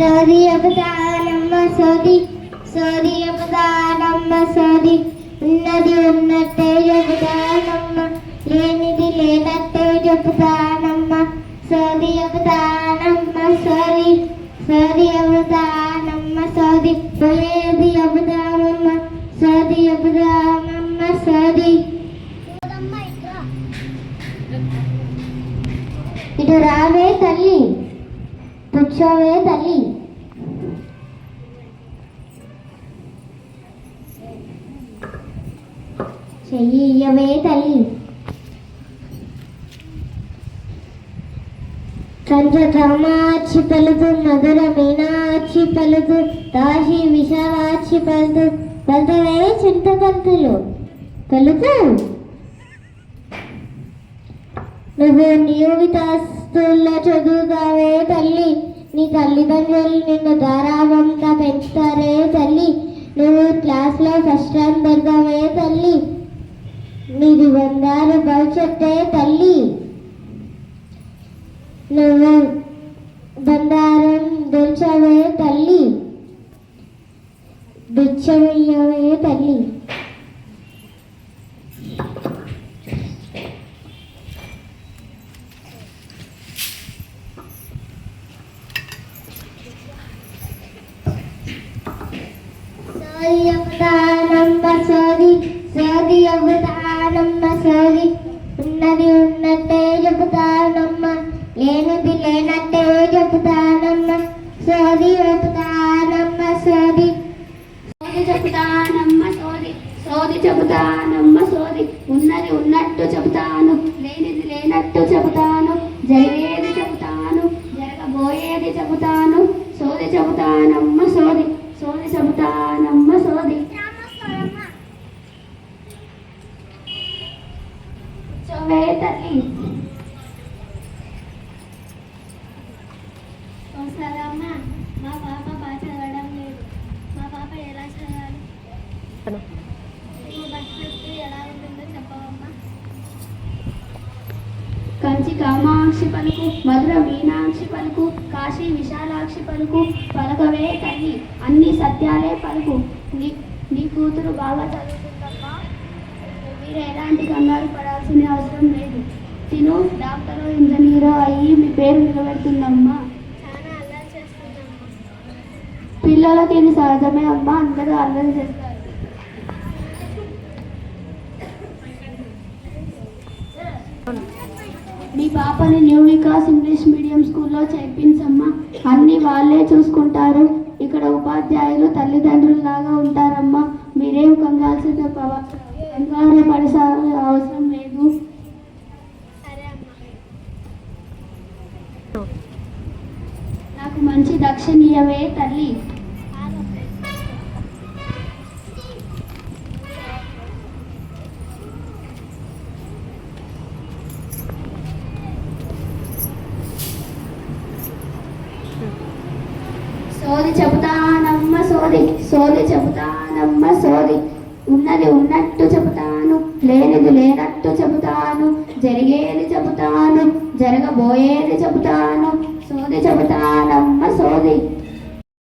సోది చెబుతానమ్మ సోది. సోది చెబుతానమ్మ సోది. ఉన్నది ఉన్నట్టే చెబుతానమ్మ. లేనిది లేనట్టే చెబుతానమ్మ. సోది చెబుతానమ్మ సోది. సోది చెబుతానమ్మ సోది. పోయేది చెబుతామమ్మ సోది చెబుతామమ్మ సోది. ఇటు రావే తల్లి. కూర్చోవే తల్లి. చెయ్యి ఇయ్యవే తల్లి. కంచ కామాక్షి పలుకు మధుర మీనాచి పలుకు దాసి విశాలాక్షి పలుకు పలుతవే చింత పలుతులు. పలుకు. నువ్వు నియోగితాస్ స్కూల్లో చదువుతావే తల్లి. నీ తల్లిదండ్రులు నిన్ను గారాబంగా పెంచుతారే తల్లి. నువ్వు క్లాస్లో ఫస్ట్ ర్యాంక్ పెడతావే తల్లి. నీది బంగారు భవిష్యత్తే తల్లి. నువ్వు బంగారం దించవే తల్లి. భిక్షమయ్యవే తల్లి. సోది అవతానమ్మ సోది సోది అవతానమ్మ సోది ఉన్నది ఉన్నట్టే చెబుతానమ్మ లేనిది లేనట్టే చెబుతానమ్మ సోది చెబుతానమ్మ సోది సోది చెబుతానమ్మ సోది సోది చెబుతానమ్మ సోది ఉన్నది ఉన్నట్టు చెబుతాను లేనిది లేనట్టు చెబుతాను జరిగేది చెబుతాను జరగబోయేది చెబుతాను సోది చెబుతానమ్మ సోది సోది చెబుతానమ్మ సోది కూర్చోవే తల్లి వస్తారమ్మా మా పాప బాగా చదవడం లేదు మా పాప ఎలా చదవాలి ఎలా ఉంటుందో చెప్పవమ్మా కంచి కామాక్షి పలుకు మధుర మీనాక్షి పలుకు కాశీ విశాలాక్షి పలుకు పలకవే తల్లి అన్ని సత్యాలే పలుకు. నీ నీ కూతురు బాగా చదువుతుందమ్మా. మీరు ఎలాంటి కంగారు పడాల్సిన అవసరం లేదు. తిను డాక్టరు ఇంజనీరు అయ్యి మీ పేరు నిలబెడుతుందమ్మా. పిల్లలకి ఇది సహజమే అమ్మా అందరూ అల్లరి చేస్తారు. మీ పాపని న్యూ వికాస్ ఇంగ్లీష్ మీడియం స్కూల్లో చేర్పించమ్మా అన్ని వాళ్ళే చూసుకుంటారు. ఇక్కడ ఉపాధ్యాయులు తల్లిదండ్రులు లాగా ఉంటారమ్మా. మీరేం కంగాల్సిన పవ- పడసాగే అవసరం లేదు. నాకు మంచి దక్షిణీయవే తల్లి. సోది చెబుతానమ్మ సోది. సోది చెబుతానమ్మ సోది. ఉన్నది ఉన్నట్టు చెబుతాను లేనిది లేనట్టు చెబుతాను జరిగేది చెబుతాను జరగబోయేది చెబుతాను సోది చెబుతానమ్మ సోది.